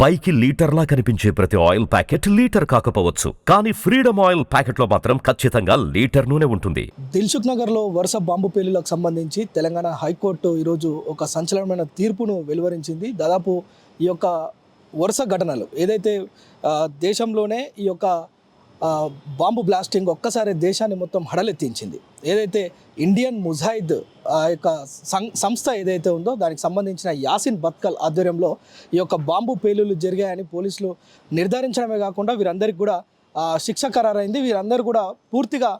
పైకి లీటర్లా కనిపించే ప్రతి ఆయిల్ ప్యాకెట్ లీటర్ కాకపోవచ్చు. కానీ ఫ్రీడమ్ ఆయిల్ ప్యాకెట్లో మాత్రం ఖచ్చితంగా లీటర్ నూనె ఉంటుంది. దిల్సుఖ్ నగర్లో వరుస బాంబు పేలులకు సంబంధించి తెలంగాణ హైకోర్టు ఈరోజు ఒక సంచలనమైన తీర్పును వెలువరించింది. దాదాపు ఈ యొక్క వరుస ఘటనలు ఏదైతే దేశంలోనే ఈ యొక్క బాంబు బ్లాస్టింగ్ ఒక్కసారి దేశాన్ని మొత్తం హడలెత్తించింది. ఏదైతే ఇండియన్ ముజాయిద్ ఆ యొక్క సం- సంస్థ ఏదైతే ఉందో దానికి సంబంధించిన యాసిన్ బత్కల్ ఆధ్వర్యంలో ఈ యొక్క బాంబు పేలులు జరిగాయని పోలీసులు నిర్ధారించడమే కాకుండా వీరందరికీ కూడా శిక్ష ఖరారైంది. వీరందరూ కూడా పూర్తిగా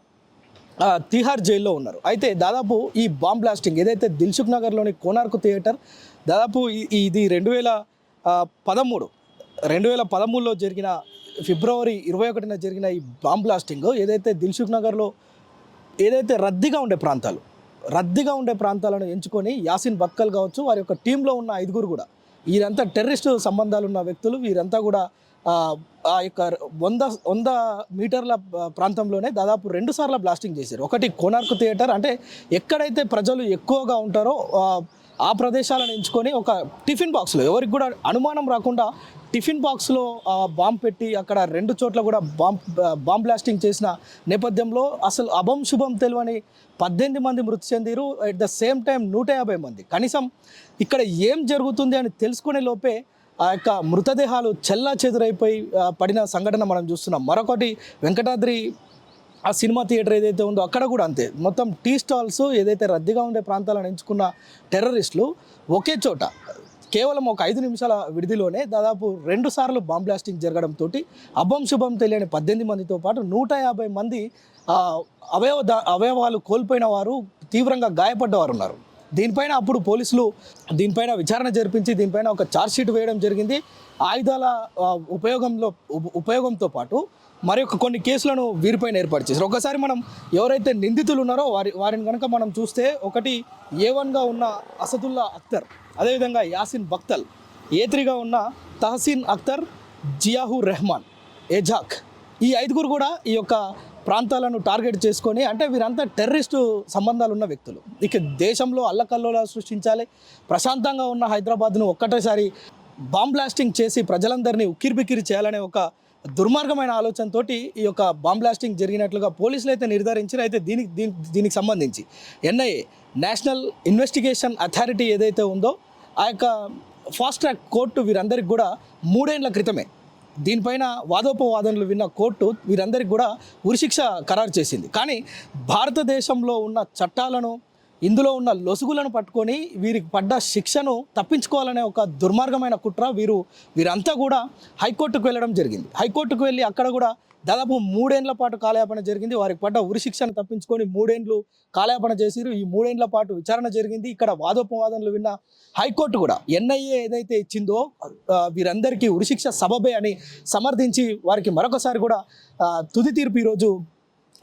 తిహార్ జైల్లో ఉన్నారు. అయితే దాదాపు ఈ బాంబ్ బ్లాస్టింగ్ ఏదైతే దిల్సుఖ్ నగర్లోని కోనార్కు థియేటర్ దాదాపు ఇది రెండు వేల పదమూడు రెండు వేల పదమూడులో జరిగిన ఫిబ్రవరి ఇరవై ఒకటిన జరిగిన ఈ బాంబ్ బ్లాస్టింగ్ ఏదైతే దిల్సుఖ్ నగర్లో ఏదైతే రద్దీగా ఉండే ప్రాంతాలు రద్దీగా ఉండే ప్రాంతాలను ఎంచుకొని యాసిన్ బక్కల్ కావచ్చు వారి యొక్క టీంలో ఉన్న ఐదుగురు కూడా. వీరంతా టెర్రరిస్ట్ సంబంధాలు ఉన్న వ్యక్తులు. వీరంతా కూడా ఆ, యొక్క వంద వంద మీటర్ల ప్రాంతంలోనే దాదాపు రెండు సార్లు బ్లాస్టింగ్ చేశారు. ఒకటి కోనార్క్ థియేటర్ అంటే ఎక్కడైతే ప్రజలు ఎక్కువగా ఉంటారో ఆ, ప్రదేశాలను ఎంచుకొని ఒక టిఫిన్ బాక్స్లో ఎవరికి కూడా అనుమానం రాకుండా టిఫిన్ బాక్స్లో బాంబ్ పెట్టి అక్కడ రెండు చోట్ల కూడా బాంబ్ బాంబ్ బ్లాస్టింగ్ చేసిన నేపథ్యంలో అసలు అభం శుభం తెలియని పద్దెనిమిది మంది మృతి చెందిరు. అట్ ద సేమ్ టైం నూట యాభై మంది. కనీసం ఇక్కడ ఏం జరుగుతుంది అని తెలుసుకునే లోపే ఆ యొక్క మృతదేహాలు చెల్లా చెదురైపోయి పడిన సంఘటన మనం చూస్తున్నాం. మరొకటి వెంకటాద్రి ఆ సినిమా థియేటర్ ఏదైతే ఉందో అక్కడ కూడా అంతే. మొత్తం టీ స్టాల్స్ ఏదైతే రద్దీగా ఉండే ప్రాంతాలను ఎంచుకున్న టెర్రరిస్టులు ఒకే చోట కేవలం ఒక ఐదు నిమిషాల విడిదిలోనే దాదాపు రెండు సార్లు బాంబ్ బ్లాస్టింగ్ జరగడంతో అభం శుభం తెలియని పద్దెనిమిది మందితో పాటు నూట యాభై మంది అవయవ దా- అవయవాలు కోల్పోయిన వారు తీవ్రంగా గాయపడ్డవారు ఉన్నారు. దీనిపైన అప్పుడు పోలీసులు దీనిపైన విచారణ జరిపించి దీనిపైన ఒక ఛార్జ్ షీట్ వేయడం జరిగింది. ఆయుధాల ఉపయోగంలో ఉపయోగంతో పాటు మరి ఒక కొన్ని కేసులను వీరిపైన ఏర్పాటు చేశారు. ఒకసారి మనం ఎవరైతే నిందితులు ఉన్నారో వారి వారిని కనుక మనం చూస్తే ఒకటి ఏ వన్గా ఉన్న అసదుల్లా అఖ్తర్ అదేవిధంగా యాసిన్ బక్తల్ ఏ త్రీగా ఉన్న తహసీన్ అఖ్తర్ జియాహు రెహమాన్ ఏజాక్ ఈ ఐదుగురు కూడా ఈ యొక్క ప్రాంతాలను టార్గెట్ చేసుకొని అంటే వీరంతా టెర్రరిస్టు సంబంధాలు ఉన్న వ్యక్తులు. ఇక దేశంలో అల్లకల్లోలా సృష్టించాలి ప్రశాంతంగా ఉన్న హైదరాబాద్ను ఒక్కటేసారి బాంబ్ బ్లాస్టింగ్ చేసి ప్రజలందరినీ ఉక్కిరిబిక్కిరి చేయాలనే ఒక దుర్మార్గమైన ఆలోచనతోటి ఈ యొక్క బాంబ్ బ్లాస్టింగ్ జరిగినట్లుగా పోలీసులు అయితే నిర్ధారించారు అయితే దీనికి దీని దీనికి సంబంధించి ఎన్ఐఏ నేషనల్ ఇన్వెస్టిగేషన్ అథారిటీ ఏదైతే ఉందో ఆ యొక్క ఫాస్ట్ ట్రాక్ కోర్టు వీరందరికి కూడా మూడేళ్ళ క్రితమే దీనిపైన వాదోపవాదనలు విన్న కోర్టు వీరందరికీ కూడా ఉరిశిక్ష ఖరారు చేసింది. కానీ భారతదేశంలో ఉన్న చట్టాలను ఇందులో ఉన్న లొసుగులను పట్టుకొని వీరికి పడ్డ శిక్షను తప్పించుకోవాలనే ఒక దుర్మార్గమైన కుట్ర వీరు వీరంతా కూడా హైకోర్టుకు వెళ్ళడం జరిగింది. హైకోర్టుకు వెళ్ళి అక్కడ కూడా దాదాపు మూడేండ్ల పాటు కాలయాపన జరిగింది. వారికి పడ్డ ఉరి శిక్షను తప్పించుకొని మూడేండ్లు కాలయాపన చేసిరు ఈ మూడేండ్ల పాటు విచారణ జరిగింది. ఇక్కడ వాదోపవాదనలు విన్న హైకోర్టు కూడా ఎన్ఐఏ ఏదైతే ఇచ్చిందో వీరందరికీ ఉరిశిక్ష సబబే అని సమర్థించి వారికి మరొకసారి కూడా తుది తీర్పు ఈరోజు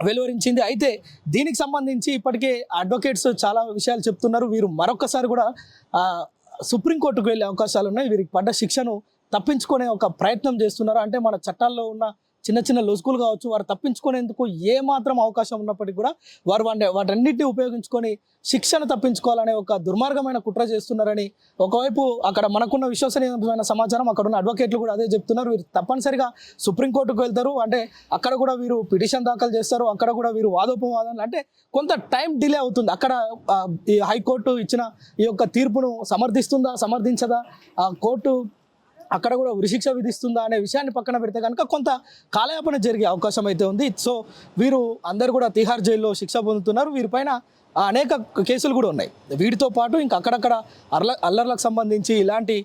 వెలువరించింది. అయితే దీనికి సంబంధించి ఇప్పటికే అడ్వకేట్స్ చాలా విషయాలు చెప్తున్నారు. వీరు మరొకసారి కూడా సుప్రీంకోర్టుకు వెళ్ళే అవకాశాలు ఉన్నాయి వీరికి పడ్డ శిక్షను తప్పించుకునే ఒక ప్రయత్నం చేస్తున్నారు. అంటే మన చట్టాల్లో ఉన్న చిన్న చిన్న లొసుగులు కావచ్చు వారు తప్పించుకునేందుకు ఏ మాత్రం అవకాశం ఉన్నప్పటికీ కూడా వారు వాటి వాటన్నిటిని ఉపయోగించుకొని శిక్షను తప్పించుకోవాలనే ఒక దుర్మార్గమైన కుట్ర చేస్తున్నారని ఒకవైపు అక్కడ మనకున్న విశ్వసనీయమైన సమాచారం అక్కడ ఉన్న అడ్వకేట్లు కూడా అదే చెప్తున్నారు. వీరు తప్పనిసరిగా సుప్రీంకోర్టుకు వెళ్తారు. అంటే అక్కడ కూడా వీరు పిటిషన్ దాఖలు చేస్తారు. అక్కడ కూడా వీరు వాదోపవాదాలు అంటే కొంత టైం డిలే అవుతుంది. అక్కడ ఈ హైకోర్టు ఇచ్చిన ఈ యొక్క తీర్పును సమర్థిస్తుందా సమర్థించదా? ఆ కోర్టు అక్కడ కూడా ఉరిశిక్ష విధిస్తుందా అనే విషయాన్ని పక్కన పెడితే కనుక కొంత కాలయాపన జరిగే అవకాశం అయితే ఉంది. సో వీరు అందరు కూడా తిహార్ జైల్లో శిక్ష పొందుతున్నారు. వీరిపైన అనేక కేసులు కూడా ఉన్నాయి. వీటితో పాటు ఇంకా అక్కడక్కడ అర్ల అల్లర్లకు సంబంధించి ఇలాంటి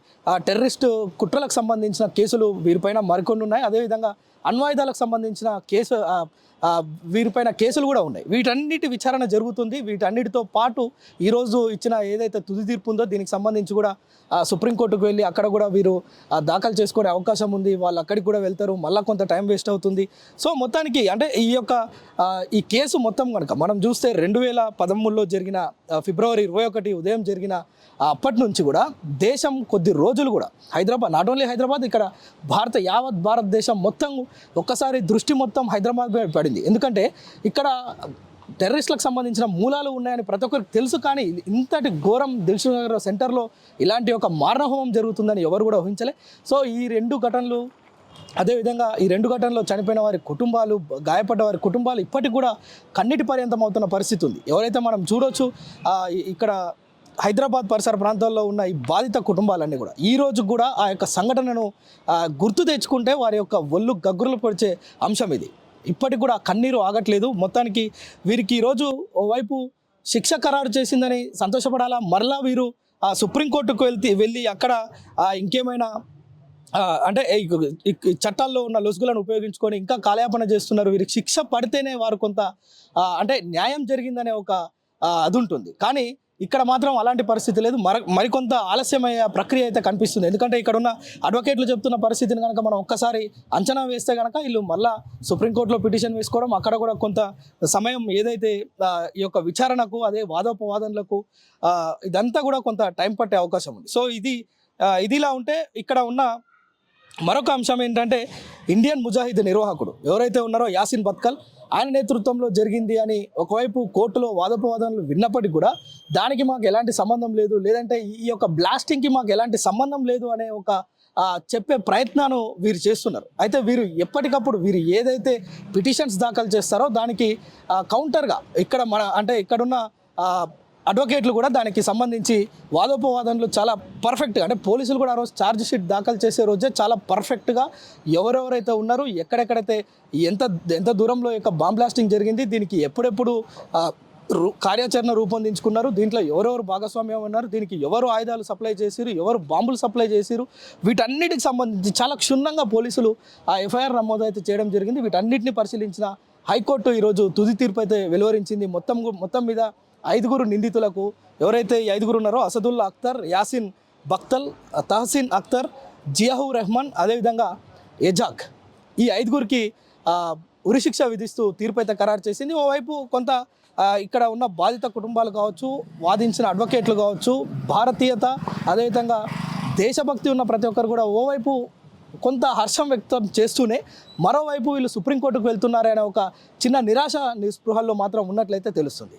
టెర్రరిస్ట్ కుట్రలకు సంబంధించిన కేసులు వీరిపైన మరికొన్ని ఉన్నాయి. అదేవిధంగా అణ్వాయుధాలకు సంబంధించిన కేసు వీరిపైన కేసులు కూడా ఉన్నాయి. వీటన్నిటి విచారణ జరుగుతుంది. వీటన్నిటితో పాటు ఈరోజు ఇచ్చిన ఏదైతే తుది తీర్పు ఉందో దీనికి సంబంధించి కూడా సుప్రీంకోర్టుకు వెళ్ళి అక్కడ కూడా వీరు దాఖలు చేసుకునే అవకాశం ఉంది. వాళ్ళు అక్కడికి కూడా వెళ్తారు. మళ్ళీ కొంత టైం వేస్ట్ అవుతుంది. సో మొత్తానికి అంటే ఈ యొక్క ఈ కేసు మొత్తం కనుక మనం చూస్తే రెండు వేల పదమూడులో జరిగిన ఫిబ్రవరి ఇరవై ఒకటి ఉదయం జరిగిన అప్పటి నుంచి కూడా దేశం కొద్ది రోజులు కూడా హైదరాబాద్ నాట్ ఓన్లీ హైదరాబాద్ ఇక్కడ భారత యావత్ భారతదేశం మొత్తం ఒక్కసారి దృష్టి మొత్తం హైదరాబాద్ మీద పడింది. ఎందుకంటే ఇక్కడ టెర్రరిస్టులకు సంబంధించిన మూలాలు ఉన్నాయని ప్రతి ఒక్కరికి తెలుసు కానీ ఇంతటి ఘోరం దిల్సుఖ్ నగర్ సెంటర్లో ఇలాంటి ఒక మారణహోమం జరుగుతుందని ఎవరు కూడా ఊహించలే. సో ఈ రెండు ఘటనలు అదేవిధంగా ఈ రెండు ఘటనలో చనిపోయిన వారి కుటుంబాలు గాయపడ్డ వారి కుటుంబాలు ఇప్పటికి కూడా కన్నిటి పర్యంతం అవుతున్న పరిస్థితి ఉంది. ఎవరైతే మనం చూడొచ్చు ఇక్కడ హైదరాబాద్ పరిసర ప్రాంతాల్లో ఉన్న ఈ బాధిత కుటుంబాలన్నీ కూడా ఈ రోజు కూడా ఆ యొక్క సంఘటనను గుర్తు తెచ్చుకుంటే వారి యొక్క ఒళ్ళు గగ్గురులు పొడిచే అంశం ఇది. ఇప్పటికి కూడా కన్నీరు ఆగట్లేదు. మొత్తానికి వీరికి ఈరోజు ఓవైపు శిక్ష ఖరారు చేసిందని సంతోషపడాలా? మరలా వీరు ఆ సుప్రీంకోర్టుకు వెళ్తే వెళ్ళి అక్కడ ఇంకేమైనా అంటే చట్టాల్లో ఉన్న లొసుగులను ఉపయోగించుకొని ఇంకా కాలయాపన చేస్తున్నారు. వీరికి శిక్ష పడితేనే వారు కొంత అంటే న్యాయం జరిగిందనే ఒక అది ఉంటుంది. కానీ ఇక్కడ మాత్రం అలాంటి పరిస్థితి లేదు. మరి మరికొంత ఆలస్యమయ్యే ప్రక్రియ అయితే కనిపిస్తుంది. ఎందుకంటే ఇక్కడ ఉన్న అడ్వకేట్లు చెప్తున్న పరిస్థితిని కనుక మనం ఒక్కసారి అంచనా వేస్తే కనుక వీళ్ళు మళ్ళా సుప్రీంకోర్టులో పిటిషన్ వేసుకోవడం అక్కడ కూడా కొంత సమయం ఏదైతే ఈ యొక్క విచారణకు అదే వాదోపవాదనలకు ఇదంతా కూడా కొంత టైం పట్టే అవకాశం ఉంది. సో ఇది ఇదిలా ఉంటే ఇక్కడ ఉన్న మరొక అంశం ఏంటంటే ఇండియన్ ముజాహిద్ నిర్వాహకుడు ఎవరైతే ఉన్నారో యాసిన్ బత్కల్ ఆయన నేతృత్వంలో జరిగింది అని ఒకవైపు కోర్టులో వాదోపవాదనలు విన్నప్పటికీ కూడా దానికి మాకు ఎలాంటి సంబంధం లేదు లేదంటే ఈ యొక్క బ్లాస్టింగ్కి మాకు ఎలాంటి సంబంధం లేదు అనే ఒక చెప్పే ప్రయత్నాన్ని వీరు చేస్తున్నారు. అయితే వీరు ఎప్పటికప్పుడు వీరు ఏదైతే పిటిషన్స్ దాఖలు చేస్తారో దానికి కౌంటర్గా ఇక్కడ మన అంటే ఇక్కడున్న అడ్వకేట్లు కూడా దానికి సంబంధించి వాదోపవాదనలు చాలా పర్ఫెక్ట్గా అంటే పోలీసులు కూడా ఆ రోజు ఛార్జ్ షీట్ దాఖలు చేసే రోజే చాలా పర్ఫెక్ట్గా ఎవరెవరైతే ఉన్నారో ఎక్కడెక్కడైతే ఎంత ఎంత దూరంలో యొక్క బాంబ్ బ్లాస్టింగ్ జరిగింది దీనికి ఎప్పుడెప్పుడు కార్యాచరణ రూపొందించుకున్నారు దీంట్లో ఎవరెవరు భాగస్వామ్యం ఉన్నారు దీనికి ఎవరు ఆయుధాలు సప్లై చేసిరు ఎవరు బాంబులు సప్లై చేసిరు వీటన్నిటికి సంబంధించి చాలా క్షుణ్ణంగా పోలీసులు ఆ ఎఫ్ఐఆర్ నమోదు అయితే చేయడం జరిగింది. వీటన్నిటిని పరిశీలించిన హైకోర్టు ఈరోజు తుది తీర్పు అయితే వెలువరించింది. మొత్తం మొత్తం మీద ఐదుగురు నిందితులకు ఎవరైతే ఈ ఐదుగురు ఉన్నారో అసదుల్లా అఖ్తర్ యాసిన్ బక్తల్ తహసిన్ అఖ్తర్ జియాహు రెహమాన్ అదేవిధంగా ఎజాక్ ఈ ఐదుగురికి ఉరిశిక్ష విధిస్తూ తీర్పు అయితే ఖరారు చేసింది. ఓవైపు కొంత ఇక్కడ ఉన్న బాధిత కుటుంబాలు కావచ్చు వాదించిన అడ్వకేట్లు కావచ్చు భారతీయత అదేవిధంగా దేశభక్తి ఉన్న ప్రతి ఒక్కరు కూడా ఓవైపు కొంత హర్షం వ్యక్తం చేస్తూనే మరోవైపు వీళ్ళు సుప్రీంకోర్టుకు వెళ్తున్నారనే ఒక చిన్న నిరాశ నిస్పృహల్లో మాత్రం ఉన్నట్లయితే తెలుస్తుంది.